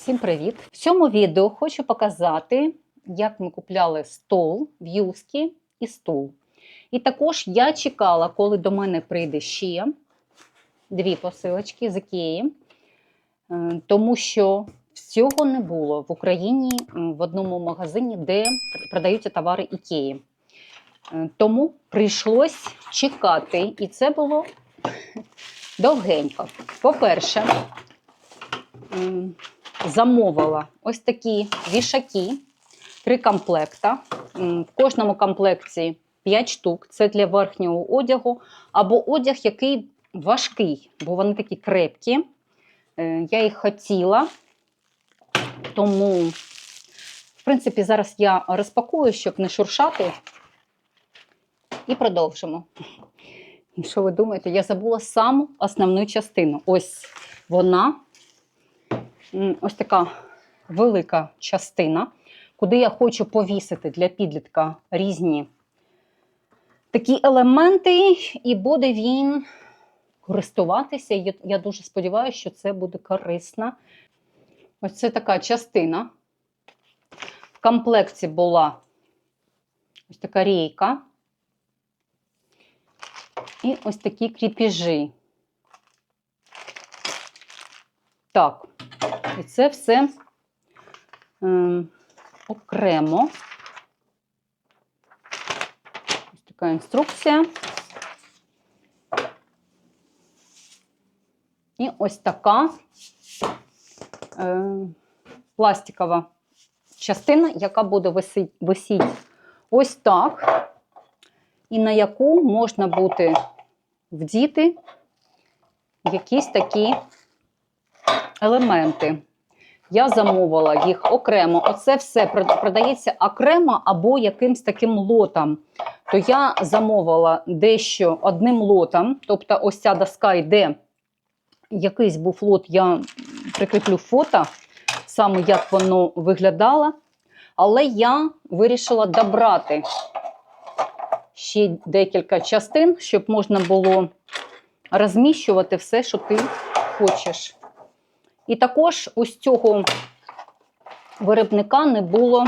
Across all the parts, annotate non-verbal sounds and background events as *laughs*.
Всім привіт! В цьому відео хочу показати, як ми купляли стол, в'юзки і стул. І також я чекала, коли до мене прийде ще дві посилочки з Ікеї, Е, тому що всього не було в Україні в одному магазині, де продаються товари Ікеї. Е, Тому прийшлось чекати, і це було довгенько. По-перше, замовила ось такі вішаки, три комплекта. В кожному комплекті 5 штук. Це для верхнього одягу, або одяг, який важкий, бо вони такі крепкі. Е, Я їх хотіла, тому, в принципі, зараз я розпакую, щоб не шуршати. І продовжимо. Що ви думаєте? Я забула саму основну частину. Ось вона. Ось така велика частина, куди я хочу повісити для підлітка різні такі елементи, і буде він користуватися. Я- дуже сподіваюся, що це буде корисно. Ось це така частина. В комплекті була ось така рейка. І ось такі кріпіжі. Так, і це все ем, окремо. Ось така інструкція. І ось така е, пластикова частина, яка буде висіть ось так, і на яку можна буде вдіти якісь такі елементи. Я замовила їх окремо. Оце все продається окремо або якимсь таким лотом. То я замовила дещо одним лотом, тобто ось ця доска йде. Якийсь був лот, я прикріплю фото, саме як воно виглядало. Але я вирішила добрати ще декілька частин, щоб можна було розміщувати все, що ти хочеш. І також ось цього виробника не було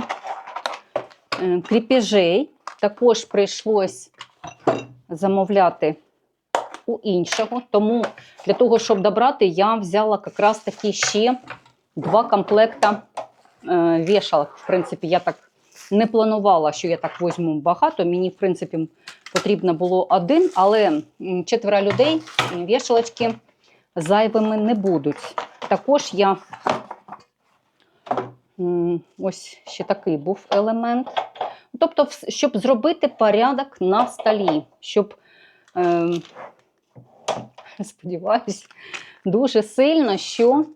е, кріпежей. Також прийшлось замовляти у іншого. Тому для того, щоб добрати, я взяла якраз таки ще два комплекта е, вішалок. В принципі, я так не планувала, що я так візьму багато. Мені, в принципі, потрібно було один, але четверо людей вішалочки зайвими не будуть. Також я ось ще такий був елемент. Тобто, щоб зробити порядок на столі, щоб, е, *laughs* сподіваюсь, дуже сильно, що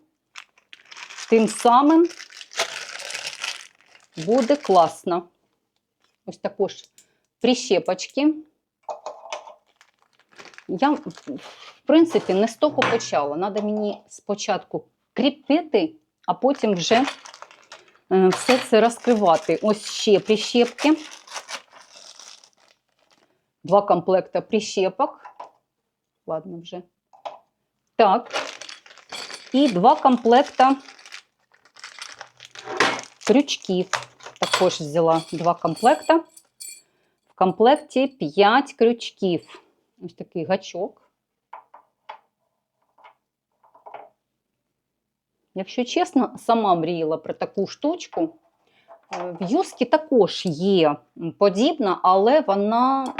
тим самим буде класно. Ось також прищепочки. Я, в принципі, не з того почала. Треба мені спочатку кріпити, а потім вже е, все це розкривати. Ось ще прищепки. Два комплекти прищепок. Ладно, вже. Так. І два комплекта крючків. Також взяла два комплекта. В комплекті 5 крючків. Ось такий гачок. Якщо чесно, сама мріяла про таку штучку. Е, В юскі також є подібна, але вона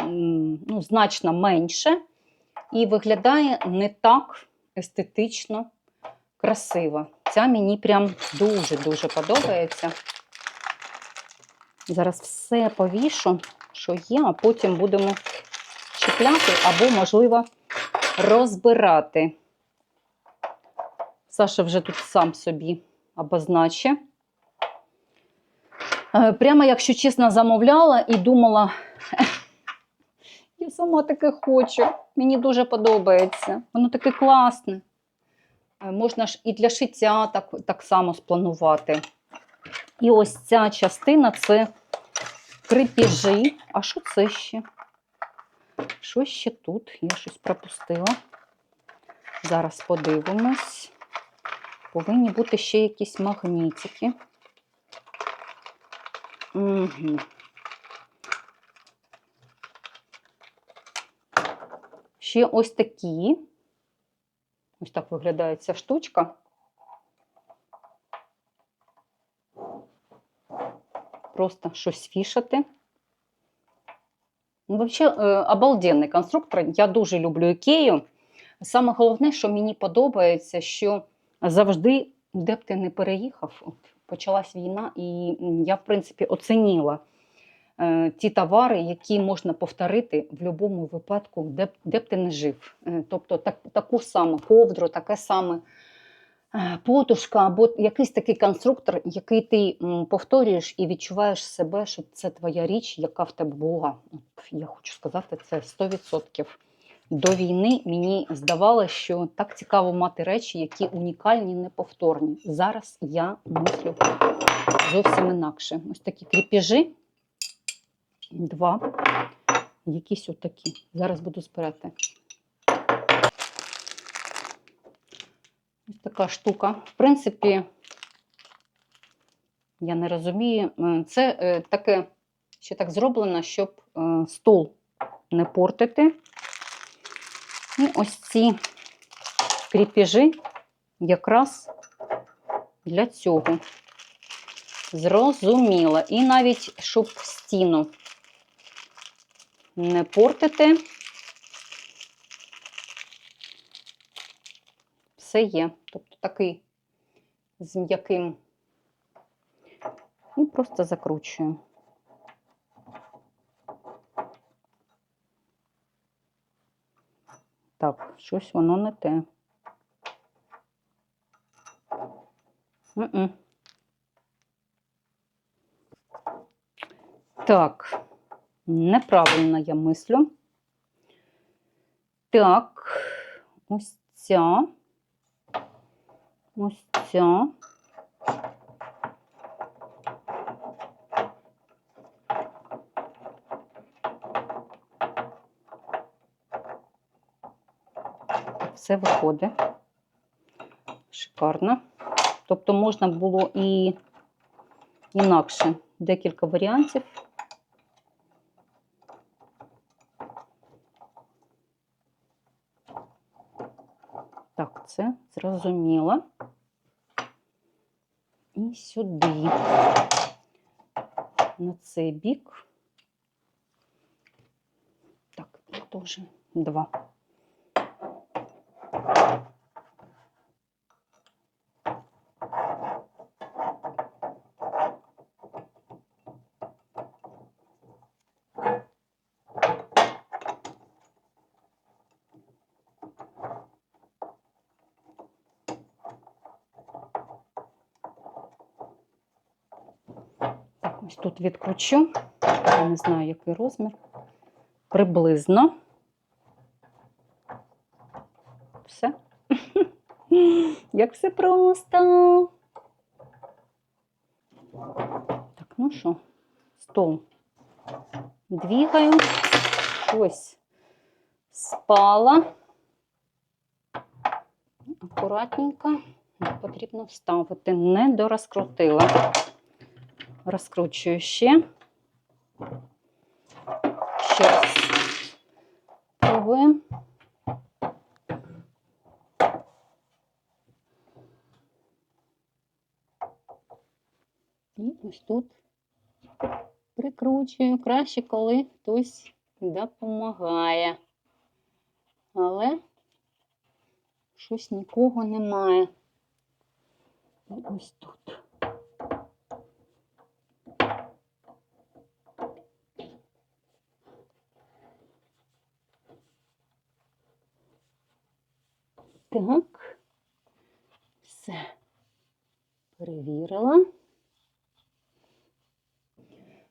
ну, значно менше і виглядає не так естетично красиво. Ця мені прям дуже-дуже подобається. Зараз все повішу, що є, а потім будемо чіпляти або, можливо, розбирати. Саша вже тут сам собі обозначить. Е, Прямо, якщо чесно, замовляла і думала, *laughs* я сама таке хочу, мені дуже подобається, воно таке класне. Е, Можна ж і для шиття так, так само спланувати. І ось ця частина це крепежі. А що це ще? Що ще тут? Я щось пропустила. Зараз подивимось. повинні бути ще якісь магнітики. Угу. Ще ось такі. Ось так виглядає ця штучка. Просто щось фішати. Ну, Взагалі, е, обалденний конструктор. Я дуже люблю Ікею. Саме головне, що мені подобається, що завжди, де б ти не переїхав, почалась війна, і я, в принципі, оцінила е, ті товари, які можна повторити в будь-якому випадку, де, б- де б ти не жив. Е, тобто так, таку саму ковдру, таке саме е, подушка або якийсь такий конструктор, який ти повторюєш і відчуваєш себе, що це твоя річ, яка в тебе була. Я хочу сказати, це 100%. До війни мені здавалося, що так цікаво мати речі, які унікальні, неповторні. Зараз я мислю зовсім інакше. Ось такі кріпіжі, два, якісь отакі. Зараз буду збирати. Ось така штука. В принципі, я не розумію, е, це е, таке ще так зроблено, щоб е, стол не портити. І ось ці кріпіжі якраз для цього. Зрозуміло. І навіть, щоб стіну не портити, все є. Тобто такий з м'яким. І просто закручую. Так, щось воно не те. М-м. Так, неправильно я мислю. Так, ось ця. Ось ця. все виходить. Шикарно. Тобто можна було і інакше декілька варіантів. Так, це зрозуміло. Сюди, на цей бік. Так, теж два. Так, ось тут відкручу. Я не знаю, який розмір. Приблизно. Все. *laughs* Як все просто. Так, ну що, стол двігаю, щось спала. Акуратненько потрібно вставити, не дорозкрутила. Розкручую ще. Ще раз. І ось тут прикручую. Краще, коли хтось допомагає. Але щось нікого немає. Ось тут. Так, все перевірила.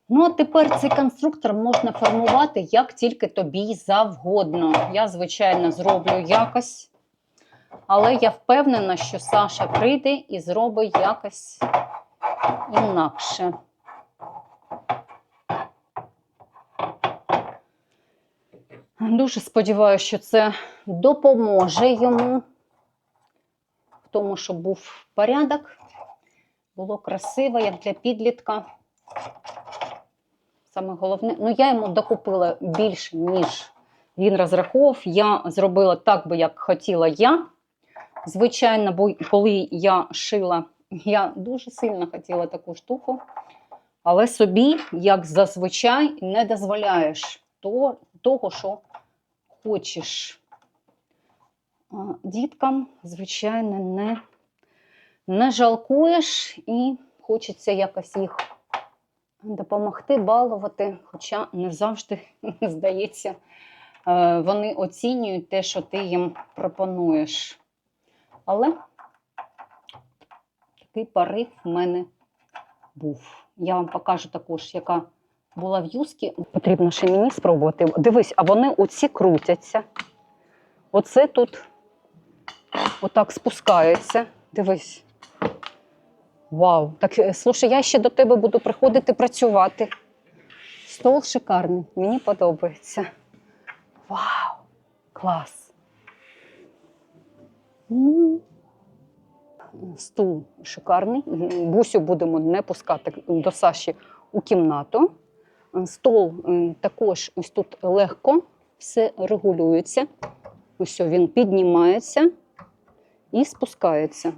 Ну, а тепер цей конструктор можна формувати як тільки тобі завгодно. Я, звичайно, зроблю якось, але я впевнена, що Саша прийде і зробить якось інакше. Дуже сподіваюся, що це допоможе йому. Тому, щоб був порядок, було красиво, як для підлітка. Саме головне, ну я йому докупила більше, ніж він розраховував. Я зробила так, би як хотіла я. Звичайно, бо коли я шила, я дуже сильно хотіла таку штуку, але собі, як зазвичай, не дозволяєш того, що хочеш. Діткам, звичайно, не, не жалкуєш і хочеться якось їх допомогти, балувати, хоча не завжди, *laughs* здається, е, вони оцінюють те, що ти їм пропонуєш. Але такий порив в мене був. Я вам покажу також, яка була в юскі. Потрібно ще мені спробувати. Дивись, а вони оці крутяться. Оце тут отак спускається. Дивись. Вау. Так, е, слушай, я ще до тебе буду приходити працювати. Стол шикарний, мені подобається. Вау! Клас! Стул шикарний. Бусю будемо не пускати до Саші у кімнату. Стол також ось тут легко все регулюється. Ось він піднімається і спускається.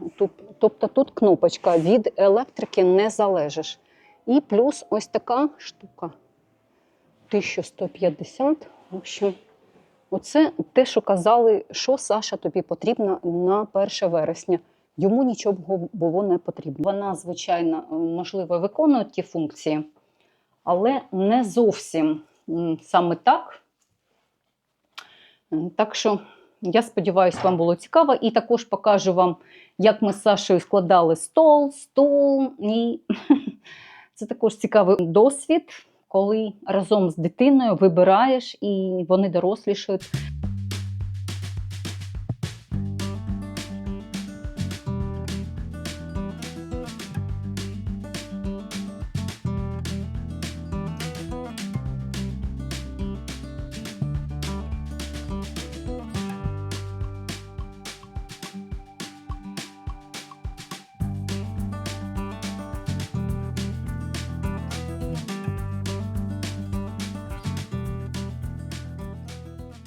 Тобто тут кнопочка від електрики не залежиш. І плюс ось така штука. 1150. В общем, оце те, що казали, що Саша тобі потрібно на 1 вересня. Йому нічого було не потрібно. Вона, звичайно, можливо, виконує ті функції, але не зовсім саме так. Так що я сподіваюся, вам було цікаво. І також покажу вам, як ми з Сашою складали стол, стул. І *laughs* це також цікавий досвід, коли разом з дитиною вибираєш і вони дорослішають.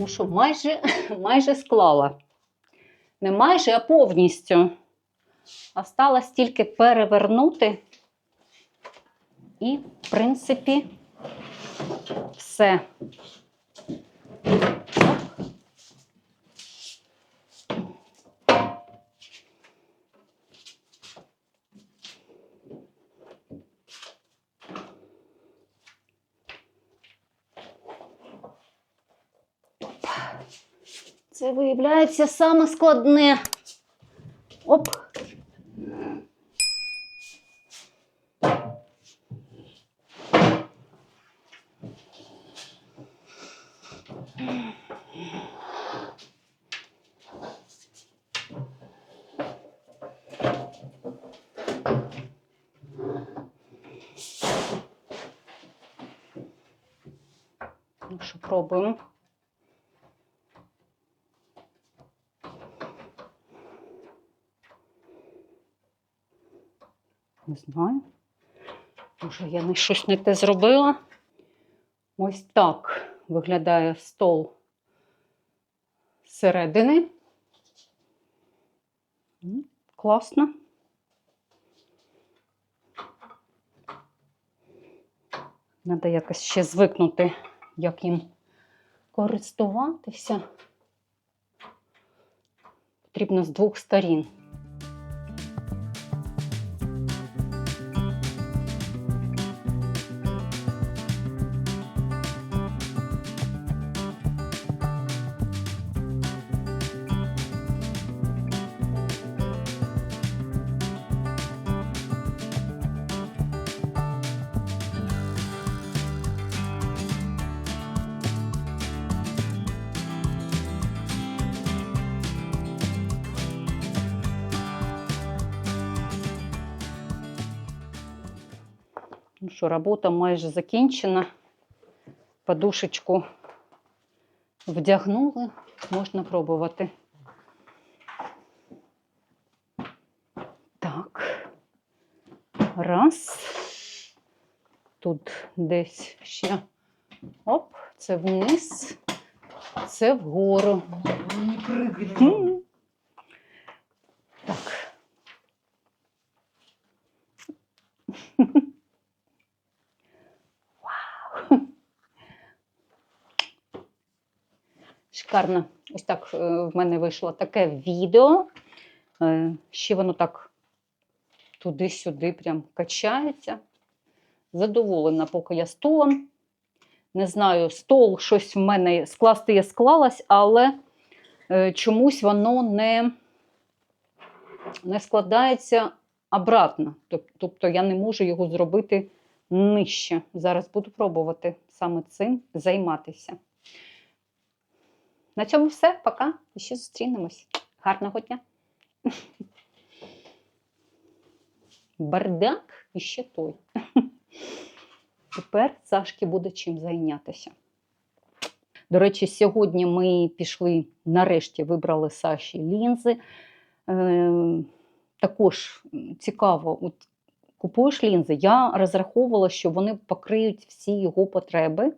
Ну що, майже, *laughs* майже склала. Не майже, а повністю. Осталось тільки перевернути. І, в принципі, все. Це виявляється саме складне. Оп. Ну пробуємо. Не знаю. Може, я не щось не те зробила. Ось так виглядає стол зсередини. Класно. Треба якось ще звикнути, як їм користуватися. Потрібно з двох сторін. Ну що, робота майже закінчена. Подушечку вдягнули, можна пробувати. Так, Раз. Тут десь ще. Оп, це вниз, це вгору. Ну, не. М. Так. *laughs* Вау. Шикарно. Ось так е, в мене вийшло таке відео. Е, Ще воно так туди-сюди прям качається. Задоволена, поки я столом. Не знаю, стол щось в мене скласти я склалась, але е, чомусь воно не, не складається обратно. Тобто я не можу його зробити нижче. Зараз буду пробувати саме цим займатися. На цьому все. Пока. І ще зустрінемось. Гарного дня. Бардак і ще той. Тепер Сашки буде чим зайнятися. До речі, сьогодні ми пішли, нарешті вибрали Саші лінзи. Е, також цікаво, от купуєш лінзи. Я розраховувала, що вони покриють всі його потреби,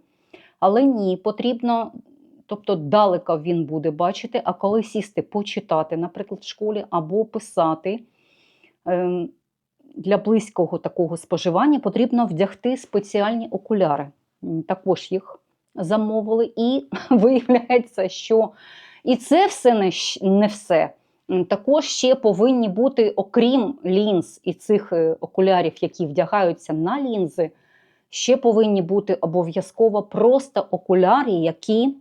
але ні, потрібно, тобто далеко він буде бачити, а коли сісти почитати, наприклад, в школі або писати. Е, для близького такого споживання потрібно вдягти спеціальні окуляри. Також їх замовили, і *laughs* виявляється, що і це все не, все. Також ще повинні бути, окрім лінз і цих е, окулярів, які вдягаються на лінзи, ще повинні бути обов'язково просто окуляри, які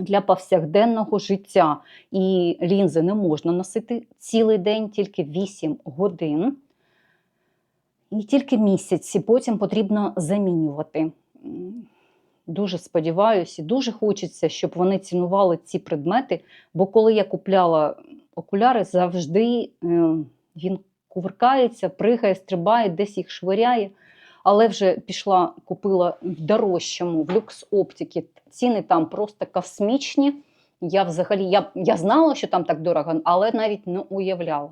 для повсякденного життя. І лінзи не можна носити цілий день, тільки 8 годин. І тільки місяць, і потім потрібно замінювати. Дуже сподіваюся, дуже хочеться, щоб вони цінували ці предмети. Бо коли я купляла окуляри, завжди е, він кувыркається, пригає, стрибає, десь їх швиряє. Але вже пішла, купила в дорожчому, в люкс оптики. Ціни там просто космічні. Я взагалі я, я знала, що там так дорого, але навіть не уявляла.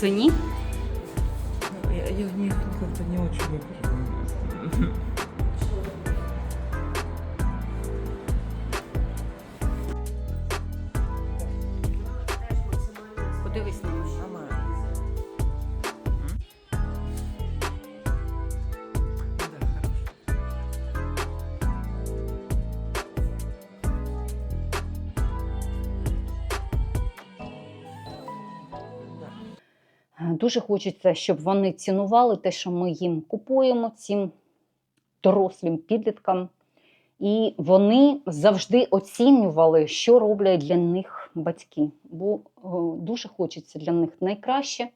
Це я, я в них как-то не очень выбрала. Подивись на мене. Дуже хочеться, щоб вони цінували те, що ми їм купуємо цим дорослим підліткам. І вони завжди оцінювали, що роблять для них батьки. Бо дуже хочеться для них найкраще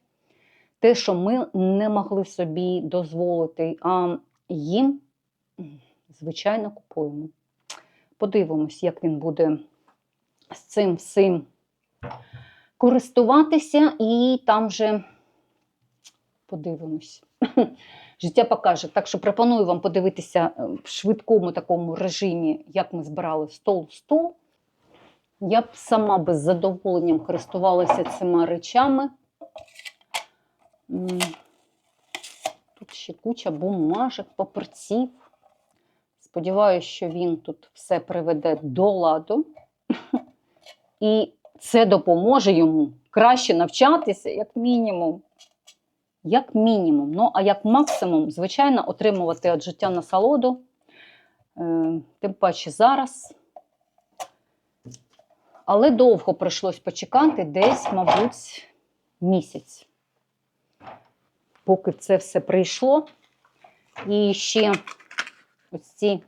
те, що ми не могли собі дозволити, а їм, звичайно, купуємо. Подивимось, як він буде з цим всім користуватися, і там вже подивимось. *laughs* Життя покаже. Так що пропоную вам подивитися е, в швидкому такому режимі, як ми збирали стол-стул. Я б сама би з задоволенням користувалася цими речами. Тут ще куча бумажок, папірців. Сподіваюся, що він тут все приведе до ладу. *laughs* І це допоможе йому краще навчатися, як мінімум. Як мінімум. Ну, а як максимум, звичайно, отримувати від життя насолоду. Е, Тим паче зараз. Але довго прийшлось почекати, десь, мабуть, місяць. Поки це все прийшло. І ще ось ці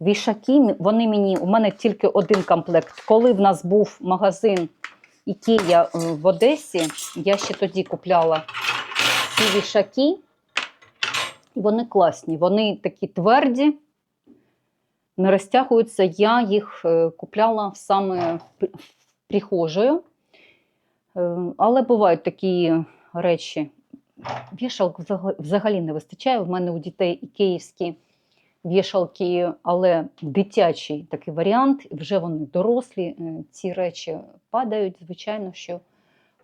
вішаки, вони мені, у мене тільки один комплект. Коли в нас був магазин Ікея е, в Одесі, я ще тоді купляла ці вішаки. Вони класні, вони такі тверді, не розтягуються. Я їх е, купляла саме в при- в прихожую. Е, Але бувають такі речі. Вішалок взагалі не вистачає. У мене у дітей і київські вішалки, але дитячий такий варіант. Вже вони дорослі, е, ці речі падають. Звичайно, що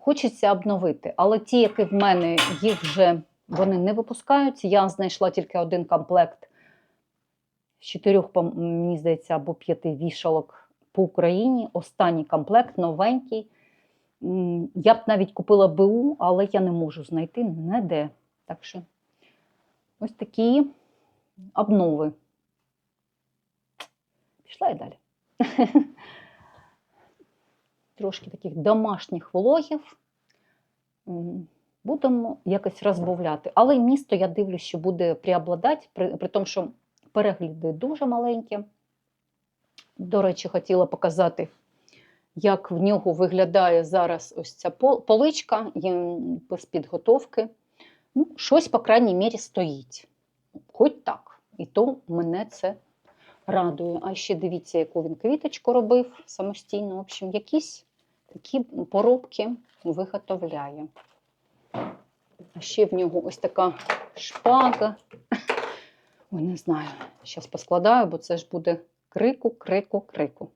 хочеться обновити. Але ті, які в мене, їх вже вони не випускають. Я знайшла тільки один комплект з чотирьох, мені здається, або п'яти вішалок по Україні. Останній комплект новенький. Я б навіть купила БУ, але я не можу знайти ніде. Так що ось такі обнови. Пішла і далі. *laughs* Трошки таких домашніх влогів. М, Будемо якось розбавляти. Але місто, я дивлюсь, що буде преобладати, при, при тому, що перегляди дуже маленькі. До речі, хотіла показати, як в нього виглядає зараз ось ця поличка без підготовки. Ну, щось, по крайній мірі, стоїть. Хоч так. І то мене це радує. А ще дивіться, яку він квіточку робив самостійно. В общем, якісь такі поробки виготовляє. А ще в нього ось така шпага. *laughs* Ой, не знаю. Зараз поскладаю, бо це ж буде крику, крику, крику.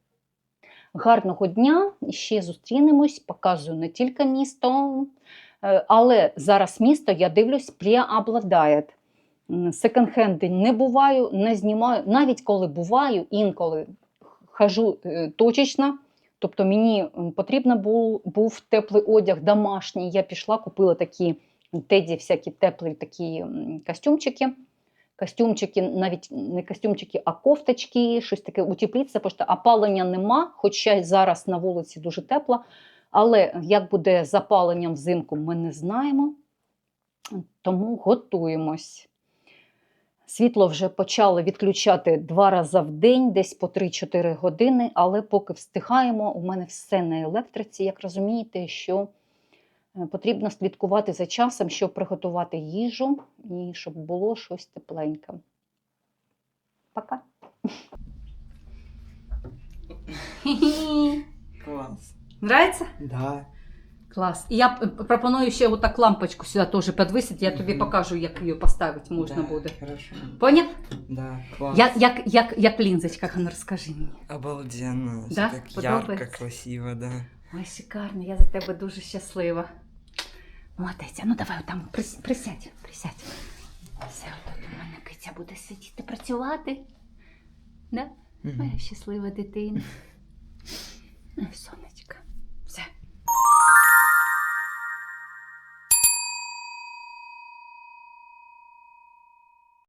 Гарного дня! Ще зустрінемось. Показую не тільки місто, е, але зараз місто, я дивлюсь, преобладає. Секонд-хенди не буваю, не знімаю. Навіть коли буваю, інколи хожу е, точечно. Тобто мені м, потрібен був, був теплий одяг домашній. Я пішла, купила такі теді, всякі теплі такі костюмчики. Костюмчики, навіть не костюмчики, а кофточки, щось таке утепліться, тому що опалення нема, хоча зараз на вулиці дуже тепло. Але як буде з опаленням взимку, ми не знаємо. Тому готуємось. Світло вже почали відключати два рази в день, десь по 3-4 години, але поки встигаємо, у мене все на електриці. Як розумієте, що е, потрібно слідкувати за часом, щоб приготувати їжу і щоб було щось тепленьке. Пока. Класс. Нравится? Да. Клас. І я пропоную ще отак лампочку сюди теж підвисити, я тобі Мгм. покажу, як її поставити можна да, буде. Хорошо. Поняв? Да, класс. Як, як, як, як лінзочка, ну розкажи мені. Обалденно. Да? так ярко, красиво, да. Ой, шикарно, я за тебе дуже щаслива. Молодець, а ну давай там присядь, присядь, присядь. Все, отут у мене киця буде сидіти працювати. Да? Моя щаслива дитина. Ну, все,